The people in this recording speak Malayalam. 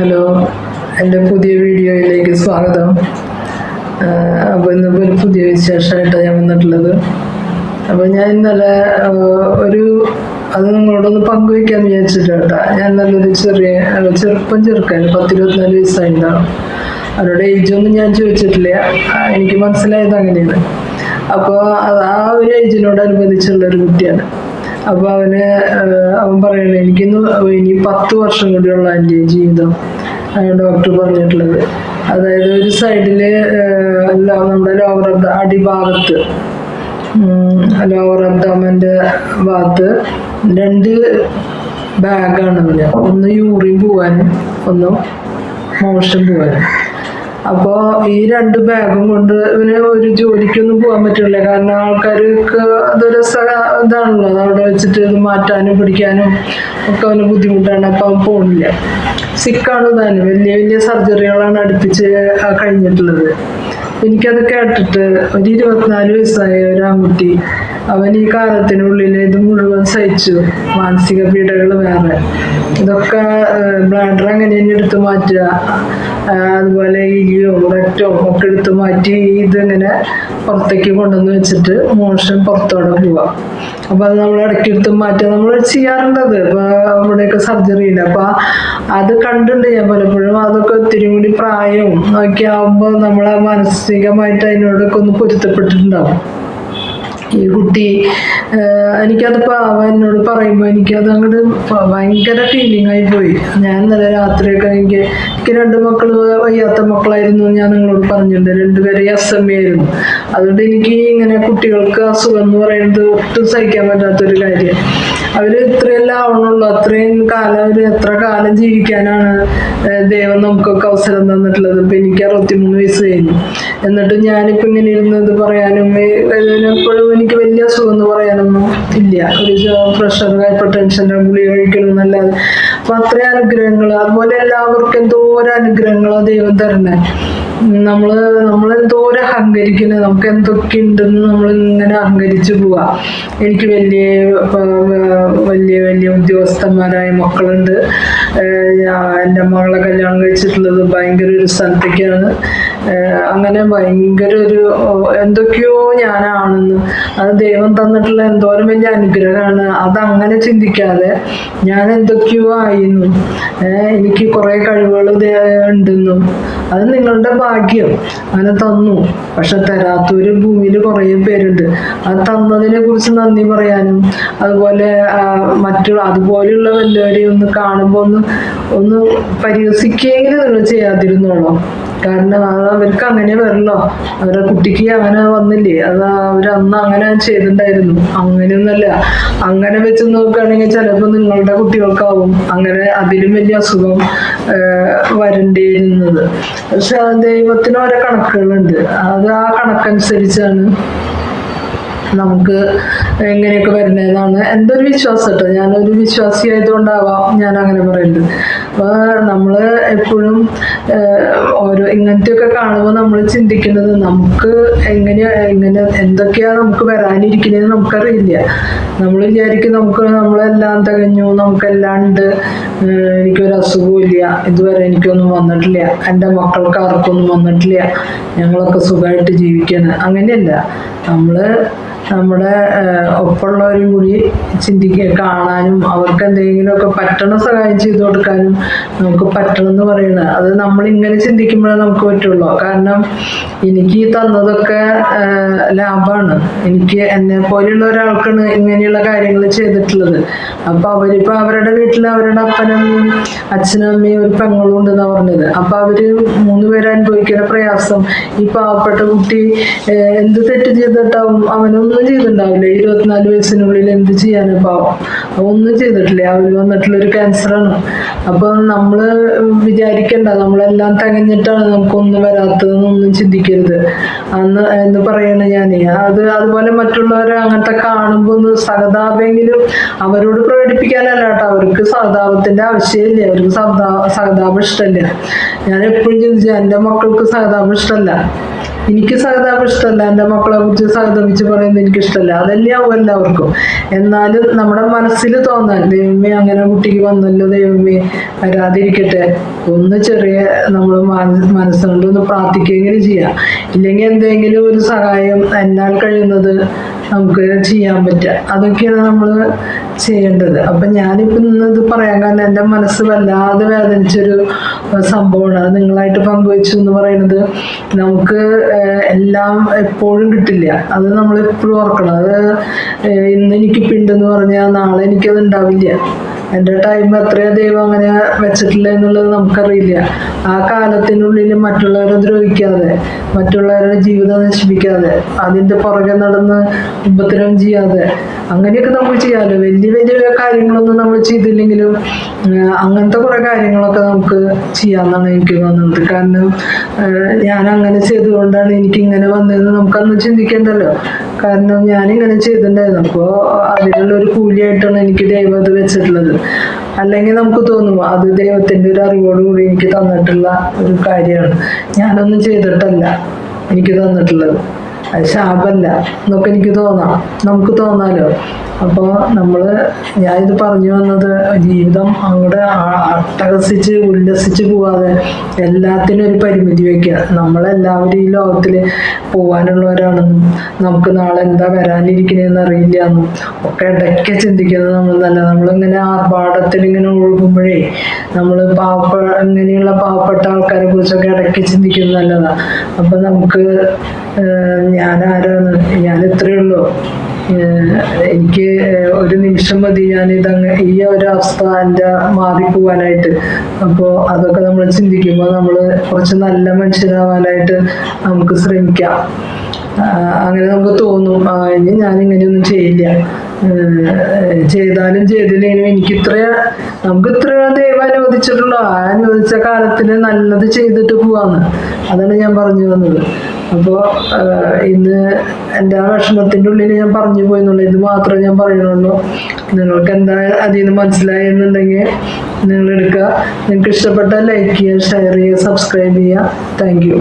ഹലോ എന്റെ പുതിയ വീഡിയോയിലേക്ക് സ്വാഗതം. അപ്പോൾ ഇന്നിപ്പോൾ ഒരു പുതിയ വിശേഷമായിട്ടാണ് ഞാൻ വന്നിട്ടുള്ളത്. അപ്പോൾ ഞാൻ ഇന്നലെ ഒരു അത് നിങ്ങളോടൊന്ന് പങ്കുവയ്ക്കാൻ വിചാരിച്ചിട്ട് കേട്ടോ. ഞാൻ നല്ലൊരു ചെറിയ ചെറുപ്പം ചെറുക്കാൻ പത്തിരുപത്തിനാല് വയസ്സായിട്ടുണ്ടാവും അവരുടെ ഏജൊന്നും ഞാൻ ചോദിച്ചിട്ടില്ല. എനിക്ക് മനസ്സിലായത് അങ്ങനെയാണ്. അപ്പോൾ ആ ഒരു ഏജിനോടനുബന്ധിച്ചുള്ള ഒരു കുട്ടിയാണ്. അപ്പോൾ അവന് അവൻ പറയണ പത്ത് വർഷം കൂടിയുള്ള എന്റെ ജീവിതം ഡോക്ടർ പറഞ്ഞിട്ടുള്ളത്. അതായത് ഒരു സൈഡിൽ നമ്മുടെ ലോവർ അടിഭാഗത്ത് ലോവർ അബ്ഡോമന്റെ ഭാഗത്ത് രണ്ട് ബാഗാണ് ഒന്ന് യൂറിൻ പോവാനും ഒന്ന് മോഷൻ പോവാനും. അപ്പോൾ ഈ രണ്ട് ബാഗും കൊണ്ട് ഇവന് ഒരു ജോലിക്കൊന്നും പോകാൻ പറ്റില്ല. കാരണം ആൾക്കാർക്ക് അതൊരു ഇതാണല്ലോ. അവിടെ വെച്ചിട്ട് ഇത് മാറ്റാനും പിടിക്കാനും ഒക്കെ അവന് ബുദ്ധിമുട്ടാണ്. അപ്പം അവൻ പോണില്ല. സിക്കാണ് താനും വലിയ വലിയ സർജറികളാണ് അടുപ്പിച്ച് കഴിഞ്ഞിട്ടുള്ളത്. എനിക്കത് കേട്ടിട്ട് ഒരു ഇരുപത്തിനാല് വയസ്സായ ഒരു ആൺകുട്ടി അവൻ ഈ കാലത്തിനുള്ളിൽ ഇത് മുഴുവൻ സഹിച്ചു. മാനസിക പീഡകൾ വേറെ. ഇതൊക്കെ ബ്ലാഡർ അങ്ങനെ തന്നെ എടുത്ത് മാറ്റുക. അതുപോലെ ഇലിയോ റെക്റ്റോ ഒക്കെ എടുത്തു മാറ്റി ഇതിങ്ങനെ പുറത്തേക്ക് കൊണ്ടുവന്ന് വെച്ചിട്ട് മോഷൻ പുറത്തോടെ പോവാം. അപ്പൊ അത് നമ്മൾ ഇടയ്ക്ക് എടുത്ത് മാറ്റുക. നമ്മൾ ചെയ്യാറുണ്ടത് ഇപ്പൊ നമ്മുടെയൊക്കെ ഇല്ല അപ്പൊ അത് കണ്ടിട്ടുണ്ട് ഞാൻ പലപ്പോഴും. അതൊക്കെ ഒത്തിരി കൂടി പ്രായവും ഒക്കെ ആവുമ്പോൾ നമ്മളെ മാനസികമായിട്ട് അതിനോടൊക്കെ ഒന്ന് പൊരുത്തപ്പെട്ടിട്ടുണ്ടാവും. ഈ കുട്ടി എനിക്കതിപ്പോൾ അവൻ എന്നോട് പറയുമ്പോൾ എനിക്കത് അങ്ങോട്ട് ഭയങ്കര ഫീലിംഗ് ആയി പോയി. ഞാൻ ഇന്നലെ രാത്രിയൊക്കെ എനിക്ക് എനിക്ക് രണ്ട് മക്കൾ വയ്യാത്ത മക്കളായിരുന്നു ഞാൻ നിങ്ങളോട് പറഞ്ഞിട്ടുണ്ട്. രണ്ടുപേരെ എസ് എം എ ആയിരുന്നു. അതുകൊണ്ട് എനിക്ക് ഇങ്ങനെ കുട്ടികൾക്ക് അസുഖം എന്ന് പറയുന്നത് ഒട്ടും സഹിക്കാൻ പറ്റാത്തൊരു കാര്യം. അവർ ഇത്രയെല്ലാം ആവണുള്ളൂ അത്രയും കാലം അവർ എത്ര കാലം ജീവിക്കാനാണ് ദൈവം നമുക്കൊക്കെ അവസരം തന്നിട്ടുള്ളത്. ഇപ്പം എനിക്ക് അറുപത്തിമൂന്ന് വയസ്സ് കഴിഞ്ഞു. എന്നിട്ട് ഞാനിപ്പോൾ ഇങ്ങനെ ഇരുന്നത് പറയാനും എപ്പോഴും എനിക്ക് വലിയ അസുഖം എന്ന് പറയാനൊന്നും ഇല്ല. ഒരു പ്രഷർ ഹൈപ്പർ ടെൻഷൻ ഗുളിക കഴിക്കണം എന്നല്ലാതെ അപ്പം അത്രയും അനുഗ്രഹങ്ങൾ അതുപോലെ എല്ലാവർക്കും എന്തോരം അനുഗ്രഹങ്ങളാണ് ദൈവം തരണേ നമ്മൾ നമ്മൾ എന്തോരം അഹങ്കരിക്കുന്നത് നമുക്ക് എന്തൊക്കെ ഉണ്ടെന്ന് നമ്മൾ ഇങ്ങനെ അഹങ്കരിച്ചു പോവാ. എനിക്ക് വലിയ വലിയ വലിയ ഉദ്യോഗസ്ഥന്മാരായ മക്കളുണ്ട്. എന്റെ മകളെ കല്യാണം കഴിച്ചിട്ടുള്ളത് ഭയങ്കര ഒരു സ്ഥലത്തേക്കാണ്. അങ്ങനെ ഭയങ്കര ഒരു എന്തൊക്കെയോ ഞാനാണെന്ന്. അത് ദൈവം തന്നിട്ടുള്ള എന്തോരം വലിയ അനുഗ്രഹമാണ്. അതങ്ങനെ ചിന്തിക്കാതെ ഞാൻ എന്തൊക്കെയോ ആയിരുന്നു. എനിക്ക് കുറേ കഴിവുകൾ ഉണ്ടെന്നും. അത് നിങ്ങളുടെ ഭാഗ്യം അങ്ങനെ തന്നു. പക്ഷെ തരാത്തൊരു ഭൂമിയിൽ കുറേ പേരുണ്ട്. അത് തന്നതിനെ കുറിച്ച് നന്ദി പറയാനും അതുപോലെ മറ്റു അതുപോലെയുള്ള വല്ലവരെയും ഒന്ന് കാണുമ്പോൾ ഒന്ന് ഒന്ന് പരിഹസിക്കുകയെങ്കിലും നിങ്ങൾ ചെയ്യാതിരുന്നോളൂ. കാരണം അവർക്ക് അങ്ങനെ വരല്ലോ. അവരുടെ കുട്ടിക്ക് അങ്ങനെ വന്നില്ലേ. അത് അവർ അന്ന് അങ്ങനെ ചെയ്തിട്ടുണ്ടായിരുന്നു. അങ്ങനെയൊന്നല്ല അങ്ങനെ വെച്ച് നോക്കുകയാണെങ്കിൽ ചിലപ്പോൾ നിങ്ങളുടെ കുട്ടികൾക്കാവും. അങ്ങനെ അതിലും വലിയ അസുഖം വരേണ്ടിയിരുന്നത്. പക്ഷെ ദൈവത്തിന് ഓരോ കണക്കുകളുണ്ട്. അത് ആ കണക്കനുസരിച്ചാണ് നമുക്ക് എങ്ങനെയൊക്കെ വരുന്നതെന്നാണ്. എന്തൊരു വിശ്വാസം കേട്ടോ. ഞാനൊരു വിശ്വാസി ആയതുകൊണ്ടാവാം ഞാൻ അങ്ങനെ പറയുന്നത്. അപ്പോൾ നമ്മൾ എപ്പോഴും ഓരോ ഇങ്ങനത്തെയൊക്കെ കാണുമ്പോൾ നമ്മൾ ചിന്തിക്കുന്നത് നമുക്ക് എങ്ങനെയാ എങ്ങനെ എന്തൊക്കെയാ നമുക്ക് വരാനിരിക്കുന്നതെന്ന് നമുക്കറിയില്ല. നമ്മൾ വിചാരിക്കും നമുക്ക് നമ്മളെല്ലാം തികഞ്ഞു നമുക്കെല്ലാം ഉണ്ട്. എനിക്കൊരു ഇല്ല ഇതുവരെ എനിക്കൊന്നും വന്നിട്ടില്ല. എന്റെ മക്കൾക്ക് ആർക്കൊന്നും വന്നിട്ടില്ല. ഞങ്ങളൊക്കെ സുഖമായിട്ട് ജീവിക്കുന്നത് അങ്ങനെയല്ല. നമ്മൾ നമ്മുടെ ഒപ്പമുള്ളവരും കൂടി ചിന്തിക്കുക കാണാനും അവർക്ക് എന്തെങ്കിലുമൊക്കെ പറ്റണ സഹായം ചെയ്തു കൊടുക്കാനും നമുക്ക് പറ്റണം എന്ന് പറയുന്നത് അത് നമ്മൾ ഇങ്ങനെ ചിന്തിക്കുമ്പോഴേ നമുക്ക് പറ്റുള്ളൂ. കാരണം എനിക്ക് തന്നതൊക്കെ ലാഭമാണ് എനിക്ക് എന്നെ പോലെയുള്ള ഒരാൾക്കാണ് ഇങ്ങനെയുള്ള കാര്യങ്ങൾ ചെയ്തിട്ടുള്ളത്. അപ്പൊ അവരിപ്പോ അവരുടെ വീട്ടിൽ അവരുടെ അപ്പനും അച്ഛനും അമ്മയും ഒരു പെങ്ങളും ഉണ്ടെന്ന് പറഞ്ഞത്. അപ്പൊ അവർ മൂന്ന് പേര് അനുഭവിക്കുന്ന പ്രയാസം ഈ പാവപ്പെട്ട കുട്ടി എന്ത് തെറ്റ് ചെയ്തിട്ടാവും അവനൊന്നും ചെയ്തിട്ടുണ്ടാവില്ല. ഇരുപത്തിനാല് വയസ്സിനുള്ളിൽ എന്ത് ചെയ്യാനും പാവം? ഒന്നും ചെയ്തിട്ടില്ല. അവർ വന്നിട്ടുള്ള ഒരു ക്യാൻസറാണ് അപ്പൊ നമ്മൾ വിചാരിക്കണ്ട. നമ്മളെല്ലാം തികഞ്ഞിട്ടാണ് നമുക്കൊന്നും വരാത്തതെന്നൊന്നും ചിന്തിക്കരുത്. അന്ന് എന്ന് പറയണ ഞാൻ അത് അതുപോലെ മറ്റുള്ളവരെ അങ്ങനത്തെ കാണുമ്പോൾ ഒന്ന് സഹതാപെങ്കിലും അവരോട് പ്രകടിപ്പിക്കാനല്ല കേട്ടോ. അവർക്ക് സഹതാപത്തിന്റെ ആവശ്യമില്ല. അവർക്ക് സഹതാ സഹതാപം ഇഷ്ടമല്ല ഞാൻ എപ്പോഴും ചിന്തിച്ചു എന്റെ മക്കൾക്ക് സഹതാപം ഇഷ്ടമല്ല എനിക്ക് സഹതാപം ഇഷ്ടമല്ല. എന്റെ മക്കളെ കുറിച്ച് സഹതപിച്ച് പറയുന്നത് എനിക്ക് ഇഷ്ടമല്ല അതെല്ലാം എല്ലാവർക്കും. എന്നാലും നമ്മുടെ മനസ്സിൽ തോന്നാൻ ദൈവമേ അങ്ങനെ കുട്ടിക്ക് വന്നല്ലോ ദൈവമേ വരാതിരിക്കട്ടെ. ഒന്ന് ചെറിയ നമ്മൾ മനസ്സുകൊണ്ട് ഒന്ന് പ്രാർത്ഥിക്കുകയെങ്കിലും ചെയ്യാം. ഇല്ലെങ്കിൽ എന്തെങ്കിലും ഒരു സഹായം എന്നാൽ കഴിയുന്നത് നമുക്ക് ചെയ്യാൻ പറ്റുക. അതൊക്കെയാണ് നമ്മൾ ചെയ്യേണ്ടത്. അപ്പം ഞാനിപ്പം ഇന്നത് പറയാൻ കാരണം എന്റെ മനസ്സ് വല്ലാതെ വേദനിച്ചൊരു സംഭവമാണ്. അത് നിങ്ങളായിട്ട് പങ്കുവെച്ചു എന്ന് പറയുന്നത് നമുക്ക് എല്ലാം എപ്പോഴും കിട്ടില്ല. അത് നമ്മൾ എപ്പോഴും ഓർക്കണം. അത് ഇന്ന് എനിക്ക് പിണ്ടെന്ന് പറഞ്ഞാൽ നാളെ എനിക്കത് ഉണ്ടാവില്ല. എന്റെ ടൈം എത്രയോ ദൈവം അങ്ങനെ വെച്ചിട്ടില്ല എന്നുള്ളത് നമുക്കറിയില്ല. ആ കാലത്തിനുള്ളിൽ മറ്റുള്ളവരെ ദ്രോഹിക്കാതെ മറ്റുള്ളവരുടെ ജീവിതം നശിപ്പിക്കാതെ അതിന്റെ പുറകെ നടന്ന് ഉപദ്രവം ചെയ്യാതെ അങ്ങനെയൊക്കെ നമ്മൾ ചെയ്യാമല്ലോ വലിയ വലിയ വലിയ കാര്യങ്ങളൊന്നും നമ്മൾ ചെയ്തില്ലെങ്കിലും അങ്ങനത്തെ കുറേ കാര്യങ്ങളൊക്കെ നമുക്ക് ചെയ്യാമെന്നാണ് എനിക്ക് തോന്നുന്നത്. കാരണം ഞാൻ അങ്ങനെ ചെയ്തുകൊണ്ടാണ് എനിക്ക് ഇങ്ങനെ വന്നതെന്ന് നമുക്കന്ന് ചിന്തിക്കേണ്ടല്ലോ. കാരണം ഞാനിങ്ങനെ ചെയ്തിട്ടുണ്ടായിരുന്നു. അപ്പോൾ അതിനുള്ള ഒരു കൂലിയായിട്ടാണ് എനിക്ക് ദൈവം അത് വെച്ചിട്ടുള്ളത്. അല്ലെങ്കിൽ നമുക്ക് തോന്നും അത് ദൈവത്തിന്റെ ഒരു അറിവോടുകൂടി എനിക്ക് തന്നിട്ടുള്ള ഒരു കാര്യമാണ്. ഞാനൊന്നും ചെയ്തിട്ടല്ല എനിക്ക് തന്നിട്ടുള്ളത്. അത് ശാപല്ല. എന്നൊക്കെ എനിക്ക് തോന്നാം. നമുക്ക് തോന്നാലോ? അപ്പോൾ നമ്മൾ ഞാനിത് പറഞ്ഞു വന്നത് ജീവിതം അങ്ങോട്ട് അട്ടഹസിച്ച് ഉല്ലസിച്ച് പോവാതെ എല്ലാത്തിനും ഒരു പരിമിതി വയ്ക്കുക നമ്മളെല്ലാവരും ഈ ലോകത്തിൽ പോകാനുള്ളവരാണെന്നും നമുക്ക് നാളെ എന്താ വരാനിരിക്കണേന്ന് അറിയില്ല എന്നും ഒക്കെ ഇടയ്ക്ക് ചിന്തിക്കുന്നത് നമ്മൾ നല്ല നമ്മളിങ്ങനെ ആർഭാടത്തിൽ ഇങ്ങനെ ഒഴുകുമ്പോഴേ നമ്മൾ പാവപ്പ ഇങ്ങനെയുള്ള പാവപ്പെട്ട ആൾക്കാരെ കുറിച്ചൊക്കെ ഇടയ്ക്ക് ചിന്തിക്കുന്നത് നല്ലതാണ് അപ്പം നമുക്ക് ഏഹ്, ഞാൻ ഇത്രയേ ഉള്ളൂ എനിക്ക് ഒരു നിമിഷം മതി ഞാൻ ഇതങ്ങ് ഈ ഒരു അവസ്ഥ എന്റെ മാറിപ്പോവാനായിട്ട് അപ്പോൾ അതൊക്കെ നമ്മൾ ചിന്തിക്കുമ്പോൾ നമ്മൾ കുറച്ച് നല്ല മനുഷ്യരാവാനായിട്ട് നമുക്ക് ശ്രമിക്കാം. അങ്ങനെ നമുക്ക് തോന്നും. ഇനി ഞാൻ ഇങ്ങനെയൊന്നും ചെയ്യില്ല ചെയ്താലും ചെയ്തില്ലെങ്കിലും എനിക്ക് ഇത്ര നമുക്ക് ഇത്ര ദൈവം അനുവദിച്ചിട്ടുള്ളൂ ആ അനുവദിച്ച കാലത്തിന് നല്ലത് ചെയ്തിട്ട് പോവാന്ന്. അതാണ് ഞാൻ പറഞ്ഞു വന്നത്. അപ്പോൾ ഇന്ന് എന്റെ ആ വിഷമത്തിന്റെ ഉള്ളിൽ ഞാൻ പറഞ്ഞു പോയെന്നുള്ളൂ ഇത് മാത്രമേ ഞാൻ പറയുന്നുള്ളൂ. നിങ്ങൾക്ക് എന്താ അതിൽ നിന്ന് മനസ്സിലായെന്നുണ്ടെങ്കിൽ നിങ്ങൾ എടുക്കുക. നിങ്ങൾക്ക് ഇഷ്ടപ്പെട്ട ലൈക്ക് ചെയ്യുക ഷെയർ ചെയ്യുക സബ്സ്ക്രൈബ് ചെയ്യുക. Thank you